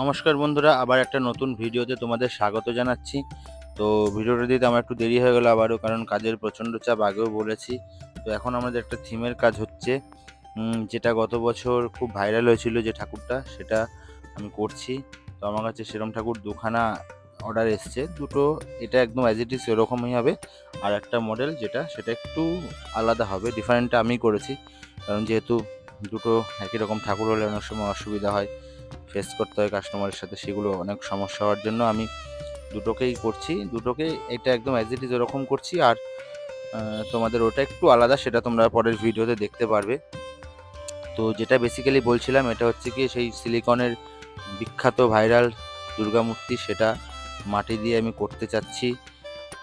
নমস্কার বন্ধুরা, আবার একটা নতুন ভিডিওতে তোমাদের স্বাগত জানাচ্ছি। তো ভিডিওটা দিতে আমার একটু দেরি হয়ে গেলো আবারও, কারণ কাজের প্রচণ্ড চাপ আগেও বলেছি। তো এখন আমাদের একটা থিমের কাজ হচ্ছে যেটা গত বছর খুব ভাইরাল হয়েছিল যে ঠাকুরটা, সেটা আমি করছি। তো আমার কাছে সেরম ঠাকুর দুখানা অর্ডার এসছে। দুটো, এটা একদম অ্যাজ ইট ইজ এরকমই হবে। আর একটা মডেল যেটা, সেটা একটু আলাদা হবে ডিফারেন্টটা আমি করেছি। কারণ যেহেতু দুটো একই রকম ঠাকুর হলে অনেক সময় অসুবিধা হয়। ফেস করতে হয় কাস্টমারের সাথে, সেগুলো অনেক সমস্যা হওয়ার জন্য আমি দুটোকেই করছি। দুটোকে এটা একদম অ্যাজ ইট ইজ ওরকম করছি আর তোমাদের ওটা একটু আলাদা, সেটা তোমরা পরের ভিডিওতে দেখতে পারবে। তো যেটা বেসিক্যালি বলছিলাম, এটা হচ্ছে কি সেই সিলিকনের বিখ্যাত ভাইরাল দুর্গামূর্তি, সেটা মাটি দিয়ে আমি করতে চাচ্ছি।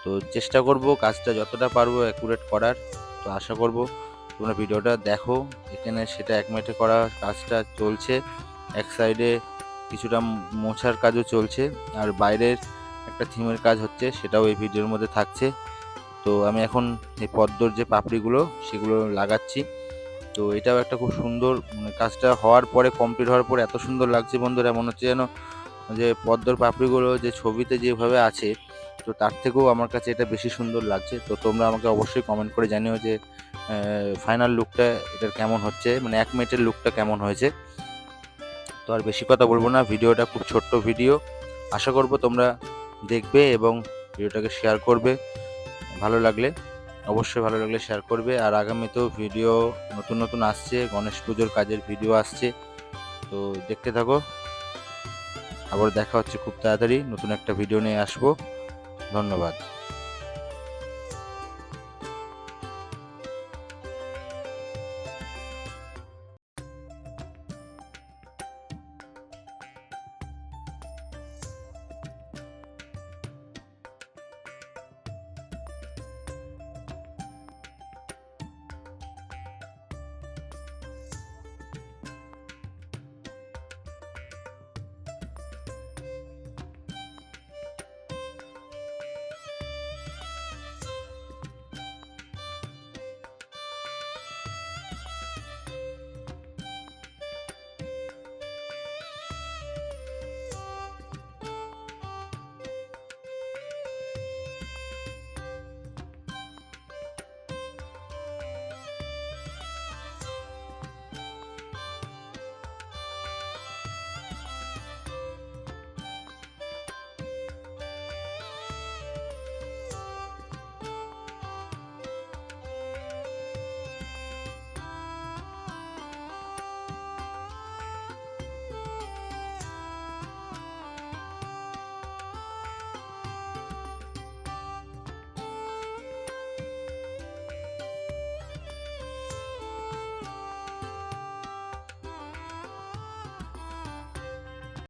তো চেষ্টা করব কাজটা যতটা পারব অ্যাকুরেট করার। তো আশা করব তোমরা ভিডিওটা দেখো। এখানে সেটা এক মিনিটে করা কাজটা চলছে। এক সাইডে কিছুটা মোছার কাজও চলছে, আর বাইরের একটা থিমের কাজ হচ্ছে, সেটাও এই ভিডিওর মধ্যে থাকছে। তো আমি এখন এই পদ্মর যে পাপড়িগুলো, সেগুলো লাগাচ্ছি। তো এটাও একটা খুব সুন্দর মানে কাজটা হওয়ার পরে কমপ্লিট হওয়ার পরে এত সুন্দর লাগছে বন্ধুরা, মনে হচ্ছে যেন যে পদ্মর পাপড়িগুলো যে ছবিতে যেভাবে আছে, তো তার থেকেও আমার কাছে এটা বেশি সুন্দর লাগছে। তো তোমরা আমাকে অবশ্যই কমেন্ট করে জানিও যে ফাইনাল লুকটা এটার কেমন হচ্ছে মানে এক মিনিটের লুকটা কেমন হয়েছে। তো আর বেশি কথা বলব না, ভিডিওটা খুব ছোট্ট ভিডিও। আশা করব তোমরা দেখবে এবং ভিডিওটাকে শেয়ার করবে। ভালো লাগলে, অবশ্যই ভালো লাগলে শেয়ার করবে। আর আগামীতেও ভিডিও নতুন নতুন আসছে, গণেশ পুজোর কাজের ভিডিও আসছে। তো দেখতে থাকো। আবার দেখা হচ্ছে খুব তাড়াতাড়ি, নতুন একটা ভিডিও নিয়ে আসব। ধন্যবাদ।